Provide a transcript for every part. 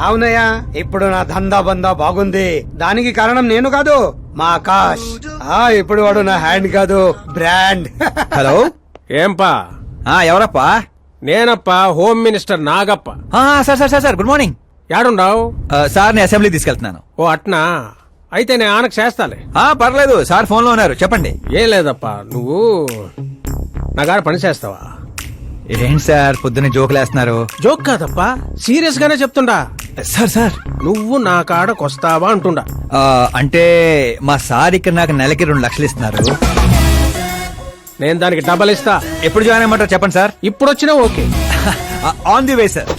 అవునయ్యా ఇప్పుడు నా దందా బందా బాగుంది. దానికి కారణం నేను కాదు మా ఆకాష్. ఆ ఇప్పుడు వాడు నా హ్యాండ్ కాదు బ్రాండ్. హలో? ఏంపా? ఆ ఎవరప్పా? నేనప్ప హోమ్ మినిస్టర్ నాగప్ప. ఆ, sir sir sir sir good morning. యాడుండావు? ఆ, సార్ నేను అసెంబ్లీ తీసుకెళ్తున్నాను. ఓ అట్నా? అయితే నేను ఆనకు చేస్తాలే. ఆ పర్లేదు సార్ ఫోన్లో ఉన్నారు చెప్పండి. ఏం లేదప్పా నువ్వు నా గారు పని చేస్తావా? ఏంటి సార్ పొద్దున్న జోకులు వేస్తున్నారు జోక్ కాదప్పా సీరియస్ గానే చెప్తుండా. Sir sir. నువ్వు నా కాడకొస్తావా అంటుండా. ఆ, అంటే మా సార్ ఇక్కడ నాకు నెలకి రెండు లక్షలు ఇస్తున్నారు. నేను దానికి డబల్ ఇస్తా. ఎప్పుడు జాయిన్ అయ్యమంటారు చెప్పండి సార్? ఇప్పుడు వచ్చినా okay on the way sir.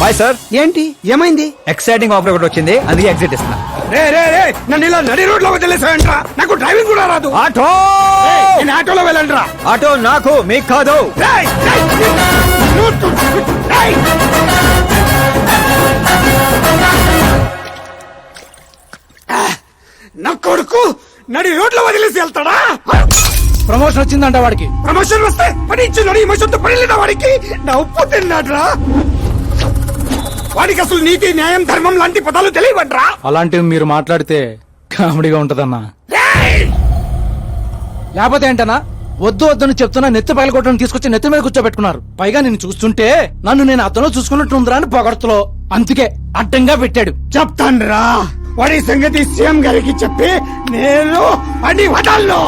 Bye sir. ఏంటి? ఏమైంది? ఎక్సైటింగ్ ఆఫర్ ఒకటి వచ్చింది. అందుకే ఎగ్జిట్ ఇస్తున్నా. రే రే రే నన్ను ఇలా నడి రోడ్లో వదిలేసాయంట్రా నాకు డ్రైవింగ్ కూడా రాదు. ఆటో! నేను ఆటోలో వెళ్ళండిరా ఆటో నాకు మీకు కాదు. నా కొడుకు నడి రోడ్లో వదిలేసి వెళ్తాడా? ప్రమోషన్ వచ్చిందంట వాడికి. ప్రమోషన్ వస్తే పని ఇచ్చి నడి మసొంత పని లేదా వాడికి నా ఉప్పు తిన్నాడ్రా. వాడికి అసలు నీతి న్యాయం ధర్మం లాంటి పదాలు తెలియవడ్రా అలాంటివి మీరు మాట్లాడితే కామెడీగా ఉంటదన్నా! లేకపోతే ఏంటన్నా? వద్దు వద్దని చెప్తున్నా నెత్తి పగల కొట్టడం తీసుకొచ్చి నెత్తి మీద కూర్చోబెట్టుకున్నారు. పైగా నేను చూస్తుంటే నన్ను నేను అతను చూసుకున్నట్టుందిరా అని పొగడతలో. అందుకే అడ్డంగా పెట్టాడు. చెప్తాన్రా. వాడి సంగతి సీఎం గారికి చెప్పి నేను అని వదలను.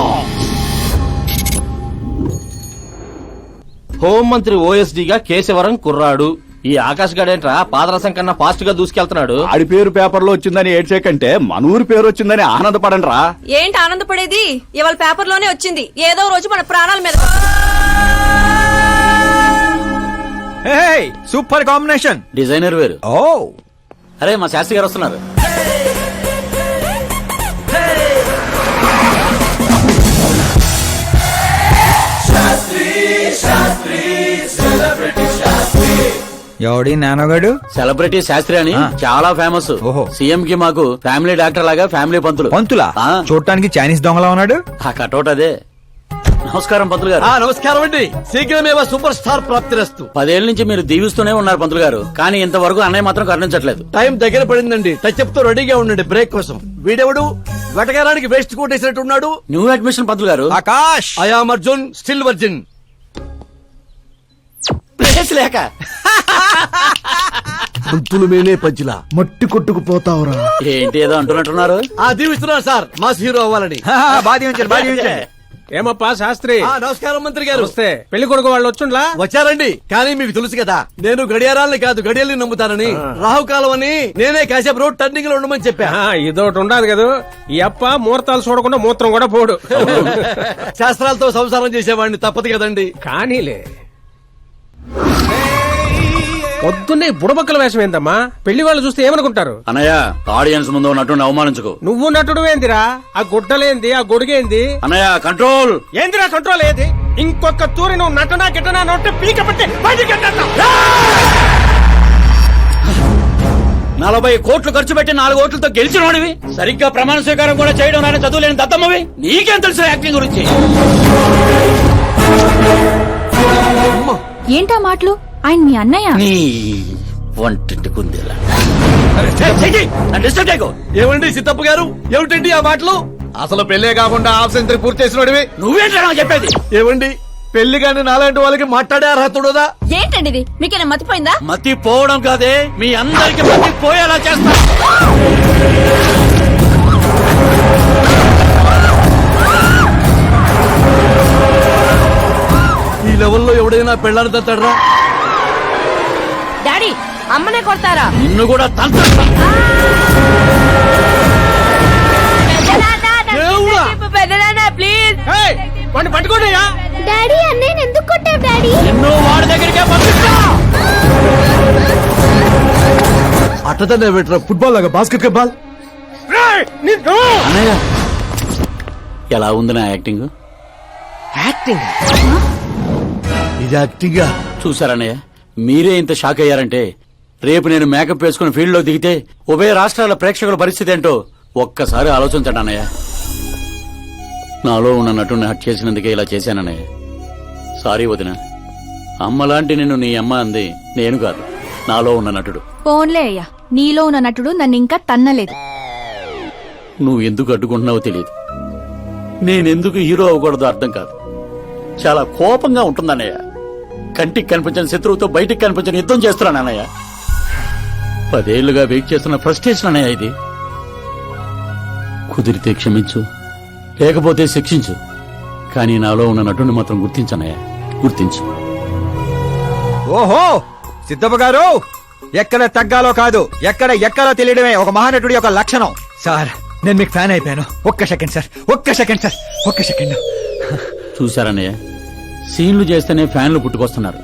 హోంమంత్రి ఓఎస్డీగా కేశవరం కుర్రాడు. ఈ ఆకాశ్ గడేంట్రా పాదరసం కన్నా ఫాస్ట్గా దూసుకెళ్తున్నాడు? ఆడి పేరు పేపర్లో వచ్చిందని ఏడ్చేకంటే మన ఊరి పేరు వచ్చిందని ఆనందపడండి రా ఏంటి ఆనందపడేది? ఇవాళ పేపర్లోనే వచ్చింది. ఏదో రోజు మన ప్రాణాల మీద సూపర్ కాంబినేషన్. డిజైనర్ వేరు. ఓ. అరే మా శాస్త్రి గారు వస్తున్నారు. ఎవడి నానోగాడు సెలబ్రిటీ శాస్త్రి అని. చాలా ఫేమస్ ఓహో. సీఎం కి మాకు ఫ్యామిలీ డాక్టర్ లాగా ఫ్యామిలీ పంతులు. పంతులా? ఆ. చూడటానికి చైనీస్ దొంగలా ఉన్నాడు? ఆ కటౌట్ అదే. నమస్కారం పంతులు గారు. నమస్కారం అండి. శీఘ్రమేవ సూపర్ స్టార్ ప్రాప్తిరస్తు. పదేళ్ళ నుంచి మీరు దీవిస్తూనే ఉన్నారు పంతులు గారు. కానీ ఇంతవరకు అన్నయ్య మాత్రం కరుణించట్లేదు. టైం దగ్గర పడిందండి. టచ్తో రెడీగా ఉండండి బ్రేక్ కోసం. వీడెవడు? వెటకారానికి వేస్ట్ కోటేసినట్టు ఉన్నాడు న్యూ అడ్మిషన్ పంతులు గారు. Akash. I am Arjun still virgin place లేక పంతులు మేనే పంచులా. మట్టి కొట్టుకుపోతావురా ఏంటి ఏదో అంటున్నట్టున్నారు? ఆ దీవిస్తున్నారు సార్. మాస్ హీరో అవ్వాలని. బాధ ఉంచండి బాధ ఉంచండి ఏమప్పా శాస్త్రి? ఆ, నమస్కారం మంత్రి గారు. వస్తే పెళ్ళి కొడుకు వాళ్ళు వచ్చుండ్లా? వచ్చారండి. కానీ మీకు తెలుసు కదా నేను గడియారాలని కాదు గడియల్ని నమ్ముతానని. రాహుకాలం అని నేనే కాసేపు రోడ్ టర్నింగ్లో ఉండమని చెప్పా. ఆ, ఇదోటి ఉండదు కదా. ఈ అప్ప ముహూర్తాలు చూడకుండా మూత్రం కూడా పోడు. శాస్త్రాలతో సంసారం చేసేవాడిని తప్పదు కదండి. కానీలే. పొద్దున్నే బుడబక్కల వేషం ఏందమ్మా? పెళ్ళి వాళ్ళు చూస్తే ఏమనుకుంటారు? అన్నయ్య ఆడియన్స్ ముందు ఉన్నట్టు అవమానించుకో. నువ్వు నటుడు ఏందిరా ఆ గుడ్డలేంది ఆ గొడుగేంది? అన్నయ్య కంట్రోల్ ఏందిరా కంట్రోల్ ఏది? ఇంకొక తూరి నువ్వు నటనా గిట్టనా నొట్టి పీక పట్టి బయటికి. నలభై కోట్లు ఖర్చు పెట్టి నాలుగు ఓట్లతో గెలిచినోడివి సరిగ్గా ప్రమాణ స్వీకారం కూడా చేయడం నాని చదువు లేని దత్తమ్మవి? నీకేం తెలుసు యాక్టింగ్ గురించి? ఏంటా మాటలు? ఆయన మీ అన్నయ్య? నీ వంటింటి కుందేలా. ఏమండి సిద్ధప్ప గారు? ఏమిటండి ఆ మాటలు? అసలు పెళ్ళే కాకుండా సెంచరీ పూర్తి చేసినోడివి? నువ్వేంటా నాకు చెప్పేది? ఏమండి పెళ్ళి కానీ నాలాంటి వాళ్ళకి మాట్లాడే అర్హత ఉండదా? ఏంటండి ఇది? మీకేనా మతిపోయిందా? మతి పోవడం కాదే మీ అందరికి మతి పోయేలా చేస్తా. ఈ లెవెల్లో ఎవడైనా పెళ్ళాన్ని తట్టడరా డాడీ అమ్మనే కొడతారా? నిన్ను కూడా! ప్లీజ్. ఏయ్, వాడిని పట్టుకోండియా డాడీ అన్నయ్య ఎందుకు కొట్టావు డాడీ? నిన్ను వాడి దగ్గరికే పంపిస్తా. అట్టతనే పెట్టరా? ఫుట్బాల్ లాగా బాస్కెట్ బాల్. అన్నయ్య. ఎలా ఉంది నా యాక్టింగ్? ఇది యాక్టింగ్. చూసారన్నయ్య మీరే ఇంత షాక్ అయ్యారంటే? రేపు నేను మేకప్ వేసుకుని ఫీల్డ్లో దిగితే ఉభయ రాష్ట్రాల ప్రేక్షకుల పరిస్థితి ఏంటో ఒక్కసారి ఆలోచించండి అన్నయ్య. నాలో ఉన్న నటుని హట్ చేసినందుకే ఇలా చేశానన్నయ్య సారీ వదిన. అమ్మలాంటి నిన్ను నీ అమ్మ అంది నేను కాదు. నాలో ఉన్న నటుడు. పోన్లే అయ్యా. నీలో ఉన్న నటుడు నన్ను ఇంకా తన్నలేదు. నువ్వు ఎందుకు అడ్డుకుంటున్నావో తెలియదు. నేనెందుకు హీరో అవ్వకూడదో అర్థం కాదు. చాలా కోపంగా ఉంటుందన్నయ్య. కంటికి కనిపించని శత్రువుతో బయటికి కనిపించని యుద్ధం చేస్తున్నాను అన్నయ్య పదేళ్ళుగా వెయిట్ చేస్తున్న ఫ్రస్ట్రేషన్ అన్నయ్య ఇది. కుదిరితే క్షమించు లేకపోతే శిక్షించు. కానీ నాలో ఉన్న నటుని మాత్రం గుర్తించనయ్య గుర్తించు. ఓహో! సిద్ధప్ప గారు! ఎక్కడ తగ్గాలో కాదు ఎక్కడ ఎక్కడో తెలియడమే ఒక మహానటుడి యొక్క లక్షణం. సార్ నేను మీకు ఫ్యాన్ అయిపోయాను. ఒక్క సెకండ్ సార్. ఒక్క సెకండ్ సార్. ఒక్క సెకండ్. చూశారన్నయ్య. సీన్లు చేస్తేనే ఫ్యాన్లు పుట్టుకొస్తున్నారు.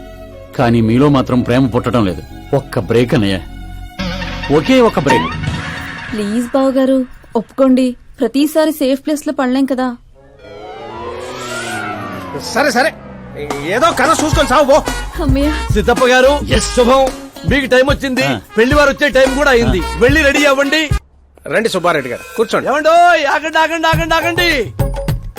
కానీ మీలో మాత్రం ప్రేమ పుట్టడం లేదు. ఒక్క బ్రేక్ అన్నయ్య. ఒకే ఒక బ్రేక్. ప్లీజ్ బావ గారు ఒప్పుకోండి. ప్రతిసారి సేఫ్ ప్లేస్లో పడలేం కదా. సరే సరే. ఏదో కథ చూసుకొని సాగు పో. అమ్మయ్య. సిద్ధప్ప గారు శుభం. మీకు టైం వచ్చింది. ఆ. పెళ్ళి వారు వచ్చే టైం కూడా అయింది. వెళ్ళి రెడీ అవ్వండి. రండి సుబ్బారెడ్డి గారు కూర్చోండి. ఏమండో ఆగండి ఆగండి ఆగండి ఆగండి.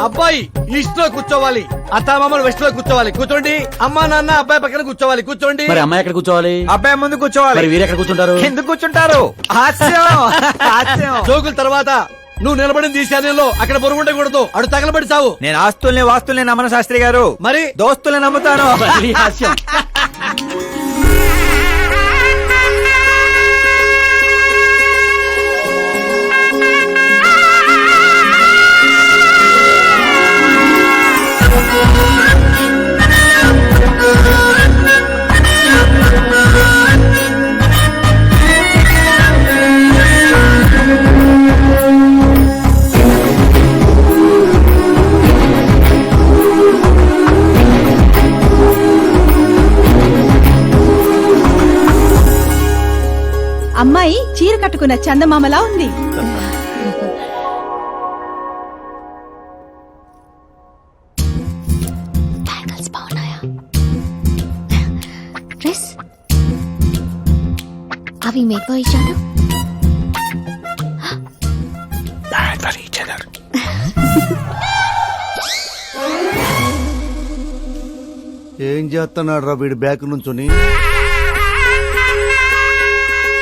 అబ్బాయి ఈస్ట్లో కూర్చోవాలి. అత్తామామలు వెస్ట్లో కూర్చోవాలి. కూర్చోండి. అమ్మా నాన్న అబ్బాయి పక్కన కూర్చోవాలి. కూర్చోండి. మరి అమ్మాయి ఎక్కడ కూర్చోవాలి? అబ్బాయి ముందు కూర్చోవాలి. మరి వీరు ఎక్కడ కూర్చుంటారు? ఎందుకు కూర్చుంటారు. హాస్యం. హాస్యం. జోకుల తర్వాత నువ్వు నిలబడింది ఈ శాన్యంలో అక్కడ బరువు ఉండకూడదు. అడు తగలబడి చావు. నేను ఆస్తుల్ని వాస్తుల్ని నమ్మను శాస్త్రి గారు. మరి? దోస్తుల్ని నమ్ముతాను. హాస్యం. చీర కట్టుకున్న చందమామలా ఉంది. అవి మీకు ఇచ్చాను ఏం చేస్తున్నాడు రా వీడి బ్యాక్ నుంచుని?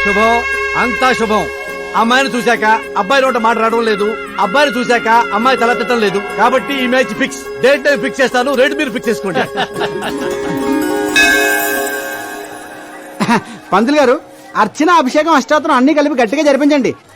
శుభం. అంతా శుభం. అమ్మాయిని చూశాక అబ్బాయి నోట మాట రావడం లేదు. అబ్బాయిని చూశాక అమ్మాయి తల తిట్టడం లేదు. కాబట్టి ఈ మ్యాచ్ ఫిక్స్. డేట్ నేను ఫిక్స్ చేస్తాను. రేట్ మీరు ఫిక్స్ చేసుకోండి. పంతులు గారు అర్చన అభిషేకం అష్టాత్రం అన్ని కలిపి గట్టిగా జరిపించండి.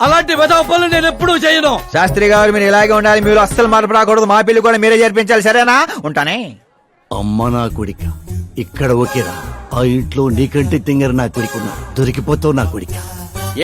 అలాంటి వెదవ పనులు నేను ఎప్పుడూ చేయను. శాస్త్రి గారు మీరు ఇలాగే ఉండాలి. మీరు అస్సలు మార్పు రాకూడదు. మా పెళ్ళి కూడా మీరే జరిపించాలి సరేనా? ఉంటానే? అమ్మ నా కొడిక ఇక్కడ ఓకేరా ఆ ఇంట్లో నీకంటే తింగర నా కొడుకున్నా. దొరికిపోతావు నా కొడిక.